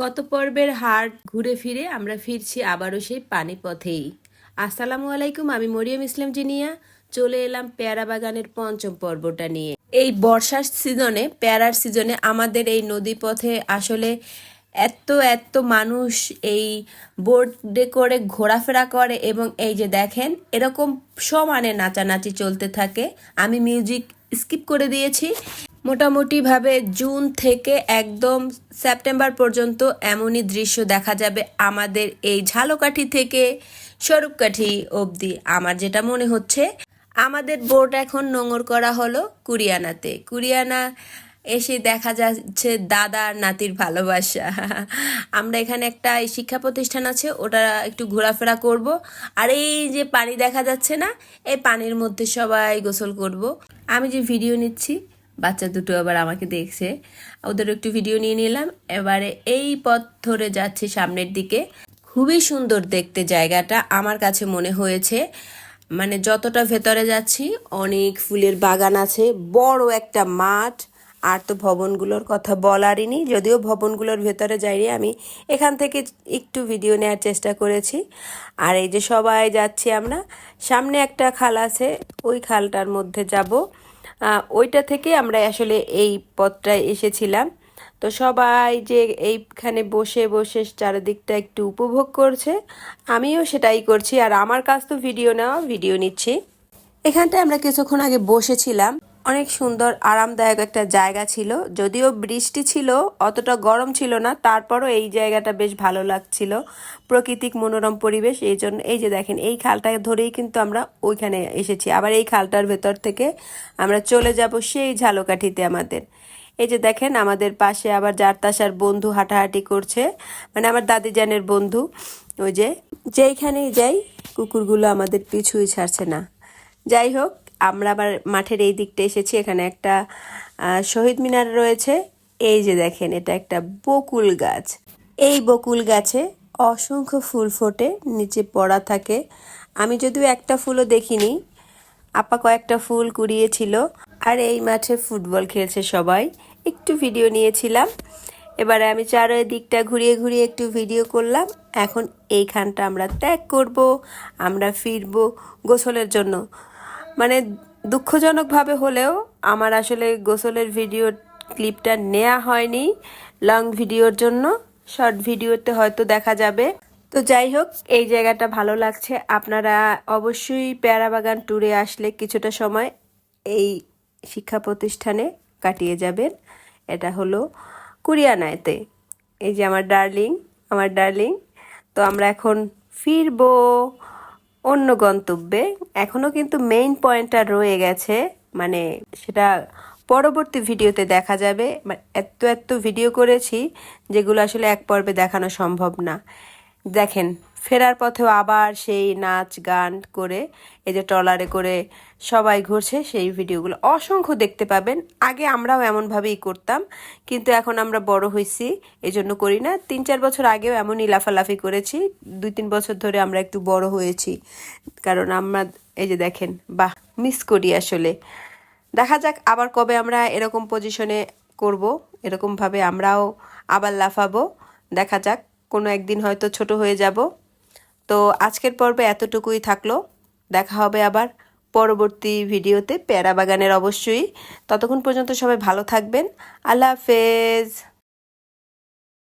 গত পর্বের হাট ঘুরে ফিরে আমরা ফিরছি আবারও সেই পানি পথেই আসসালামু আলাইকুম, আমি মরিয়ম ইসলাম জিনিয়া। চলে এলাম পেয়ারা বাগানের পঞ্চম পর্বটা নিয়ে। এই বর্ষার সিজনে, পেয়ারার সিজনে আমাদের এই নদী পথে আসলে এত এত মানুষ এই বোর্ডে করে ঘোরাফেরা করে এবং এই যে দেখেন, এরকম সমানে নাচানাচি চলতে থাকে। আমি মিউজিক স্কিপ করে দিয়েছি। মোটামুটিভাবে জুন থেকে একদম সেপ্টেম্বর পর্যন্ত এমনই দৃশ্য দেখা যাবে আমাদের এই ঝালকাঠি থেকে স্বরূপকাঠি অবধি। আমার যেটা মনে হচ্ছে, আমাদের বোট এখন নোঙর করা হলো কুরিয়ানাতে। কুরিয়ানা এসে দেখা যাচ্ছে দাদা নাতির ভালোবাসা। আমরা এখানে একটা শিক্ষা প্রতিষ্ঠান আছে, ওটা একটু ঘোরাফেরা করব। আর এই যে পানি দেখা যাচ্ছে না, এই পানির মধ্যে সবাই গোসল করব। আমি যে ভিডিও নিচ্ছি বাচ্চা দুটো আবার আমাকে দেখছে। ওদের একটু ভিডিও নিয়ে নিলাম। এবারে এই পথ ধরে যাচ্ছি সামনের দিকে। খুবই সুন্দর দেখতে জায়গাটা। আমার কাছে মনে হয়েছে মানে যতটা ভেতরে যাচ্ছি, অনেক ফুলের বাগান আছে, বড় একটা মাঠ। আর তো ভবনগুলোর কথা বলারই নি যদিও ভবনগুলোর ভেতরে যাইনি, আমি এখান থেকে একটু ভিডিও নেওয়ার চেষ্টা করেছি। আর এই যে সবাই যাচ্ছি আমরা, সামনে একটা খাল আছে, ওই খালটার মধ্যে যাব। ওইটা থেকে আমরা আসলে এই পথটায় এসেছিলাম। তো সবাই যে এইখানে বসে বসে চারিদিকটা একটু উপভোগ করছে, আমিও সেটাই করছি। আর আমার কাজ তো ভিডিও নেওয়া ভিডিও নিচ্ছি। এখানটায় আমরা কিছুক্ষণ আগে বসেছিলাম। অনেক সুন্দর, আরামদায়ক একটা জায়গা ছিল। যদিও বৃষ্টি ছিল, অতটা গরম ছিল না, তারপরও এই জায়গাটা বেশ ভালো লাগছিল। প্রাকৃতিক মনোরম পরিবেশ, এই জন্য, এই যে দেখেন, এই খালটা ধরেই কিন্তু আমরা ওইখানে এসেছি। আবার এই খালটার ভেতর থেকে আমরা চলে যাব সেই ঝালকাঠিতে আমাদের। এই যে দেখেন, আমাদের পাশে আবার জারতাসার বন্ধু হাঁটাহাঁটি করছে। মানে আমার দাদি দাদিজানের বন্ধু, ওই যে, যেইখানেই যাই, কুকুরগুলো আমাদের পিছুই ছাড়ছে না। যাই হোক, আমরা আবার মাঠের এই দিকটা এসেছি, এখানে একটা শহীদ মিনার রয়েছে। এই যে দেখেন, এটা একটা বকুল গাছ। এই বকুল গাছে অসংখ্য ফুল ফোটে, নিচে পড়া থাকে। আমি যদিও একটা ফুলও দেখিনি, আপা কয়েকটা ফুল কুড়িয়েছিল। আর এই মাঠে ফুটবল খেলছে সবাই। একটু ভিডিও নিয়েছিলাম। এবারে আমি চারিদিকটা ঘুরিয়ে ঘুরিয়ে একটু ভিডিও করলাম। এখন এইখানটা আমরা ত্যাগ করব, আমরা ফিরবো গোসলের জন্য। মানে দুঃখজনকভাবে হলেও আমার আসলে গোসলের ভিডিও ক্লিপটা নেওয়া হয়নি, লং ভিডিওর জন্য। শর্ট ভিডিওতে হয়তো দেখা যাবে। তো যাই হোক, এই জায়গাটা ভালো লাগছে। আপনারা অবশ্যই পেয়ারা বাগান ট্যুরে আসলে কিছুটা সময় এই শিক্ষা প্রতিষ্ঠানে কাটিয়ে যাবেন। এটা হলো কুরিয়ানায়তে। এই যে আমার ডার্লিং আমার ডার্লিং। তো আমরা এখন ফিরবো। অন্য গন্তব্যে। এখনও কিন্তু মেইন পয়েন্টটা রয়ে গেছে। মানে সেটা পরবর্তী ভিডিওতে দেখা যাবে। এত এত ভিডিও করেছি, যেগুলো আসলে এক পর্বে দেখানো সম্ভব না। দেখেন ফেরার পথেও আবার সেই নাচ গান করে, এই যে ট্রলারে করে সবাই ঘুরছে, সেই ভিডিওগুলো অসংখ্য দেখতে পাবেন। আগে আমরাও এমনভাবেই করতাম, কিন্তু এখন আমরা বড় হয়েছি এই জন্য করি না। তিন চার বছর আগেও এমনই লাফালাফি করেছি, দুই তিন বছর ধরে আমরা একটু বড় হয়েছি, কারণ আমরা, এই যে দেখেন, বাহ, মিস করি আসলে। দেখা যাক আবার কবে আমরা এরকম পজিশনে করব, এরকমভাবে আমরাও আবার লাফাবো। দেখা যাক, কোনো একদিন হয়তো ছোট হয়ে যাব। তো আজকের পর্বে এতটুকুই থাকল। দেখা হবে আবার পরবর্তী ভিডিওতে, পেয়ারা বাগানের অবশ্যই। ততক্ষণ পর্যন্ত সবাই ভালো থাকবেন। আল্লাহ হাফেজ।